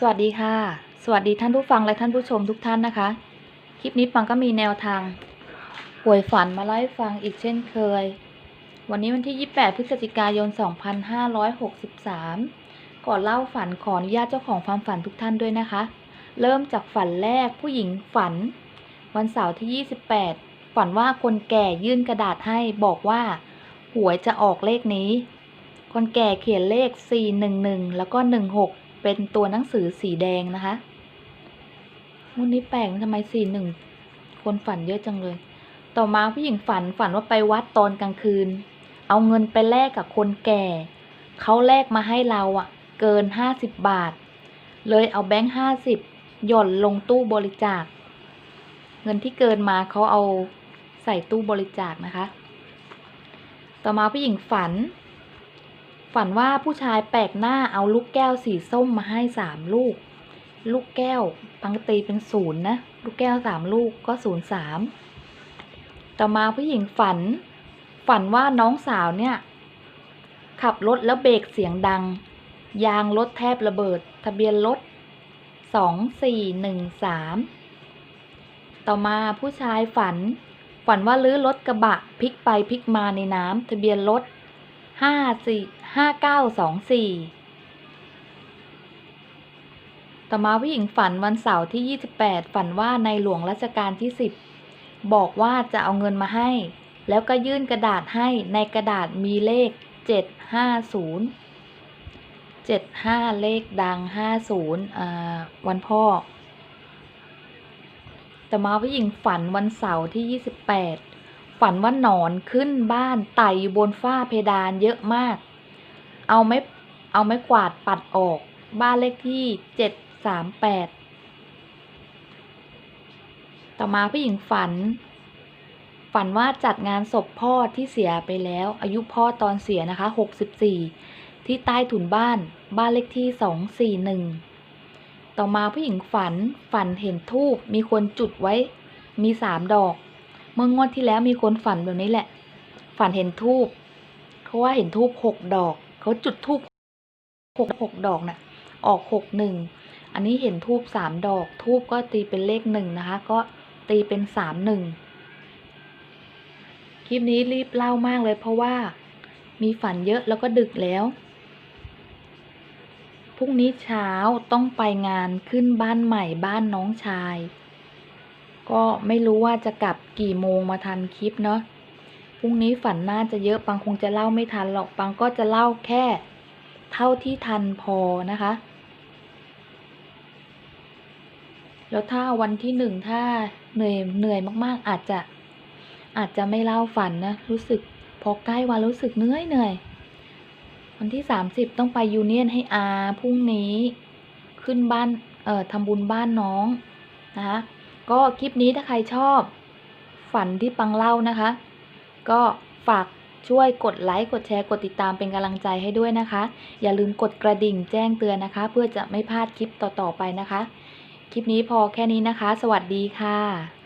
สวัสดีค่ะ สวัสดีท่านผู้ฟังและท่านผู้ชมทุกท่านนะคะ คลิปนี้ปังก็มีแนวทางหวยฝันมาเล่าให้ฟังอีกเช่นเคย วันนี้วันที่ 28 พฤศจิกายน 2563 ก่อนเล่าฝันขออนุญาตเจ้าของความฝันทุกท่านด้วยนะคะ เริ่มจากฝันแรกผู้หญิงฝัน วันเสาร์ที่ 28 ฝันว่าคนแก่ยื่นกระดาษให้บอกว่าหวยจะออกเลขนี้ คนแก่เขียนเลข 411 แล้วก็ 16 เป็นตัวหนังสือสีแดงนะคะวันนี้แปลกทำไม41คนฝันเยอะจังเลย ต่อมาผู้หญิงฝันฝันว่าไปวัดตอนกลางคืน เอาเงินไปแลกกับคนแก่ เขาแลกมาให้เราอะเกิน50บบาท เลยเอาแบงค์50หย่อนลงตู้บริจาค เงินที่เกินมาเขาเอาใส่ตู้บริจาคนะคะ ต่อมาผู้หญิงฝัน ฝันว่าผู้ชายแปลกหน้าเอาลูกแก้วสีส้มมาให้สามลูก ลูกแก้วปังตีเป็นศูนย์นะ ลูกแก้วสามลูกก็ศูนย์สามต่อมาผู้หญิงฝัน ฝันว่าน้องสาวเนี่ย ขับรถแล้วเบรกเสียงดัง ยางรถแทบระเบิด ทะเบียนรถสองสี่หนึ่งสามต่อมาผู้ชายฝัน ฝันว่าลื้อรถกระบะพลิกไปพลิกมาในน้ำทะเบียนรถ ห้าสี่ห้าเก้าสองสี่ต่อมาผู้หญิงฝันวันเสาร์ที่ยี่สิบแปดฝันว่าในหลวงรัชกาลที่สิบบอกว่าจะเอาเงินมาให้ แล้วก็ยื่นกระดาษให้ในกระดาษมีเลขเจ็ดห้าศูนย์เจ็ดห้าเลขดังห้าศูนย์วันพ่อ ต่อมาผู้หญิงฝันวันเสาร์ที่ 28 ฝันว่าหนอนขึ้นบ้านไต่อยู่บนฝ้าเพดานเยอะมาก เอาไม้เอาไม้กวาดปัดออก บ้านเลขที่738ต่อมาผู้หญิงฝัน ฝันว่าจัดงานศพพ่อที่เสียไปแล้ว อายุพ่อตอนเสียนะคะ64ที่ใต้ถุนบ้านบ้านเลขที่241ต่อมาผู้หญิงฝันฝันเห็นทูบมีคนจุดไว้ มีสามดอก เมื่องวดที่แล้วมีคนฝันแบบนี้แหละ ฝันเห็นทูบเขาว่าเห็นทูบหกดอก เขาจุดทูบหกหกดอกน่ะ ออกหกหนึ่ง อันนี้เห็นทูบสามดอก ทูบก็ตีเป็นเลขหนึ่งนะคะ ก็ตีเป็นสามหนึ่ง คลิปนี้รีบเล่ามากเลยเพราะว่ามีฝันเยอะแล้วก็ดึกแล้วพรุ่งนี้เช้าต้องไปงานขึ้นบ้านใหม่บ้านน้องชาย ก็ไม่รู้ว่าจะกลับกี่โมงมาทันคลิปเนาะพรุ่งนี้ฝันน่าจะเยอะปังคงจะเล่าไม่ทันหรอกปังก็จะเล่าแค่ เท่าที่ทันพอนะคะ แล้วถ้าวันที่หนึ่งถ้าเหนื่อยเหนื่อยมากๆ อาจจะอาจจะไม่เล่าฝันนะรู้สึกพอใกล้วันรู้สึกเหนื่อยเหนื่อยวันที่30ต้องไปยูเนียนให้อาพรุ่งนี้ ขึ้นบ้านเอ่อทำบุญบ้านน้องนะคะ ก็คลิปนี้ถ้าใครชอบ ฝันที่ปังเล่านะคะ ก็ฝากช่วยกดไลค์กดแชร์กดติดตามเป็นกำลังใจให้ด้วยนะคะ อย่าลืมกดกระดิ่งแจ้งเตือนนะคะ เพื่อจะไม่พลาดคลิปต่อๆไปนะคะ คลิปนี้พอแค่นี้นะคะ สวัสดีค่ะ